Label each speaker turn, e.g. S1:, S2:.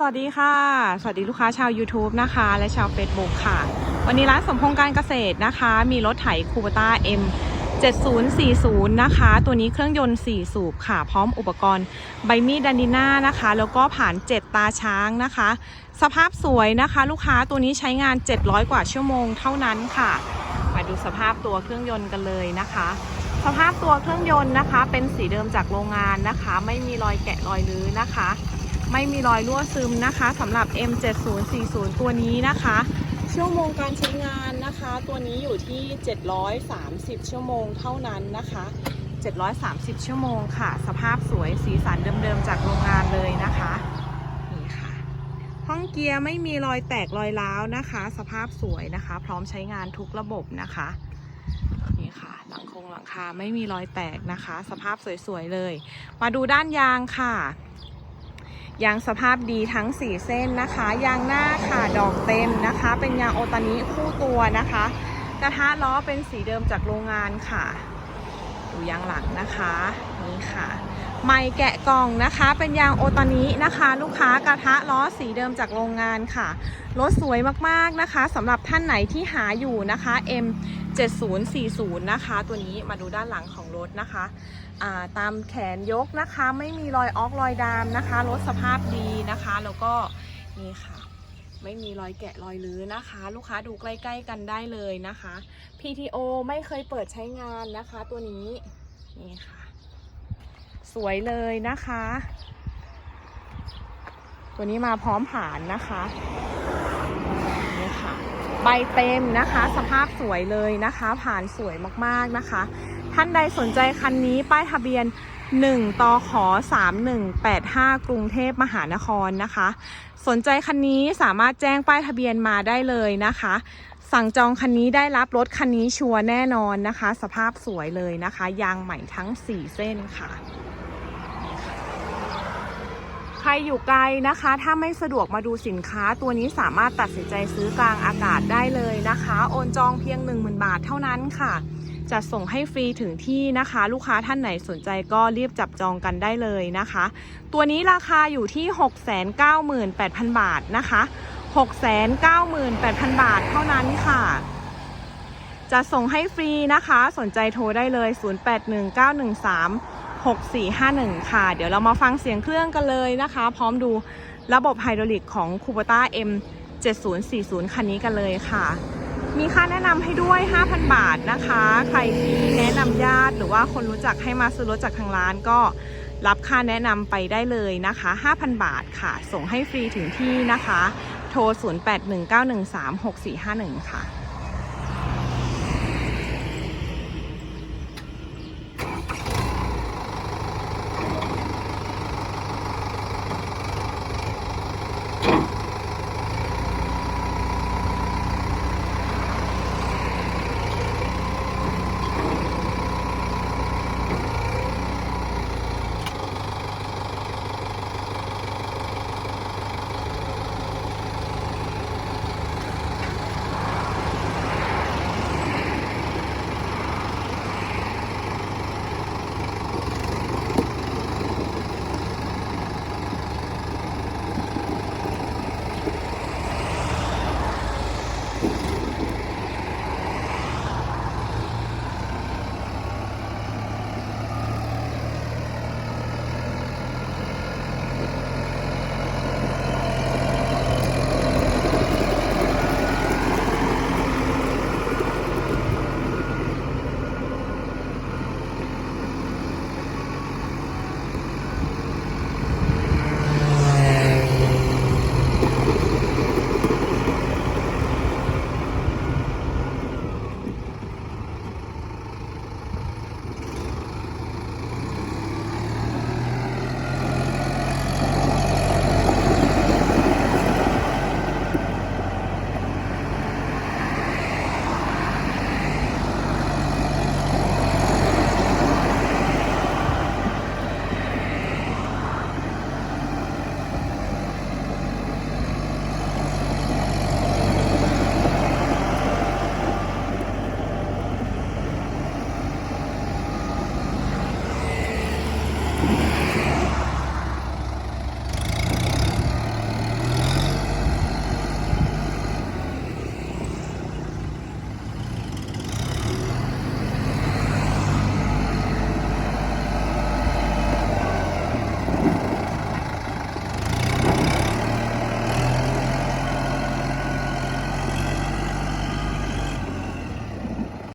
S1: สวัสดีค่ะ สวัสดีลูกค้าชาว YouTube นะคะ และชาว Facebook ค่ะ วันนี้ร้านสมพงษ์การเกษตรนะคะ มีรถไถคูปต้า M 7040 นะคะ ตัวนี้เครื่องยนต์ 4 สูบค่ะ พร้อมอุปกรณ์ใบมีดดันดิน่านะคะ แล้วก็ผ่าน 7 ตาช้างนะคะ สภาพสวยนะคะ ลูกค้าตัวนี้ใช้งาน 700 กว่าชั่วโมงเท่านั้นค่ะ มาดูสภาพตัวเครื่องยนต์กันเลยนะคะ สภาพตัวเครื่องยนต์นะคะ เป็นสีเดิมจากโรงงานนะคะ ไม่มีรอยแกะรอยรื้อนะคะ ไม่มีรอยรั่วซึมนะคะสำหรับ M7040 ตัวนี้นะคะ ชั่วโมงการใช้งานนะคะ ตัวนี้อยู่ที่ 730 ชั่วโมงเท่านั้นนะคะ 730 ชั่วโมงค่ะ สภาพสวยสีสันเดิมๆจากโรงงานเลยนะคะนี่ค่ะห้องเกียร์ไม่มีรอยแตกรอยร้าวนะคะ สภาพสวยนะคะ พร้อมใช้งานทุกระบบนะคะนี่ค่ะหลังคงหลังคาไม่มีรอยแตกนะคะ สภาพสวยๆเลย มาดูด้านยางค่ะ ยางสภาพดีทั้ง 4 เส้นนะคะ ยางหน้าค่ะดอกเต็มนะคะ เป็นยางโอตานิคู่ตัวนะคะ กระทะล้อเป็นสีเดิมจากโรงงานค่ะ ดูยางหลังนะคะ นี่ค่ะ ไม่แกะกล่องนะคะ เป็นยางโอตานินะคะ ลูกค้ากระทะล้อสีเดิมจากโรงงานค่ะ รถสวยมากๆนะคะสำหรับท่านไหนที่หาอยู่นะคะ M 7040 นะคะ ตัวนี้มาดูด้านหลังของรถนะคะาตามแขนยกนะคะ ไม่มีรอยออกรอยดามนะคะ รถสภาพดีนะคะ แล้วก็นี่ค่ะไม่มีรอยแกะรอยลื้อนะคะ ลูกค้าดูใกล้ๆกันได้เลยนะคะ PTO ไม่เคยเปิดใช้งานนะคะ ตัวนี้นี่ค่ะ สวยเลยนะคะ ตัวนี้มาพร้อมผานนะคะนี่ค่ะใบเต็มนะคะ สภาพสวยเลยนะคะ ผ่านสวยมากๆนะคะ ท่านใดสนใจคันนี้ป้ายทะเบียน1ตอขอ3185 กรุงเทพมหานครนะคะ สนใจคันนี้สามารถแจ้งป้ายทะเบียนมาได้เลยนะคะ สั่งจองคันนี้ได้รับรถคันนี้ชัวร์แน่นอนนะคะ สภาพสวยเลยนะคะ ยางใหม่ทั้ง 4 เส้นค่ะ รอยู่ไกลนะคะ ถ้าไม่สะดวกมาดูสินค้าตัวนี้สามารถตัดสินใจซื้อกลางอากาศได้เลยนะคะ โอนจองเพียง 10,000 บาทเท่านั้นค่ะจะส่งให้ฟรีถึงที่นะคะ ลูกค้าท่านไหนสนใจก็รีบจับจองกันได้เลยนะคะ ตัวนี้ราคาอยู่ที่ 698,000 บาทนะคะ 698,000 บาทเท่านั้นค่ะ จะส่งให้ฟรีนะคะ สนใจโทรได้เลย 081913 6451 ค่ะ เดี๋ยวเรามาฟังเสียงเครื่องกันเลยนะคะ พร้อมดูระบบไฮดรอลิกของ k u b o t a M 7040 คันนี้กันเลยค่ะ มีค่าแนะนำให้ด้วย 5,000 บาทนะคะ ใครที่แนะนำญาติหรือว่าคนรู้จักให้มาซื้อรถจากทางร้านก็รับค่าแนะนำไปได้เลยนะคะ 5,000 บาทค่ะ ส่งให้ฟรีถึงที่นะคะ โทร 0819136451 ค่ะ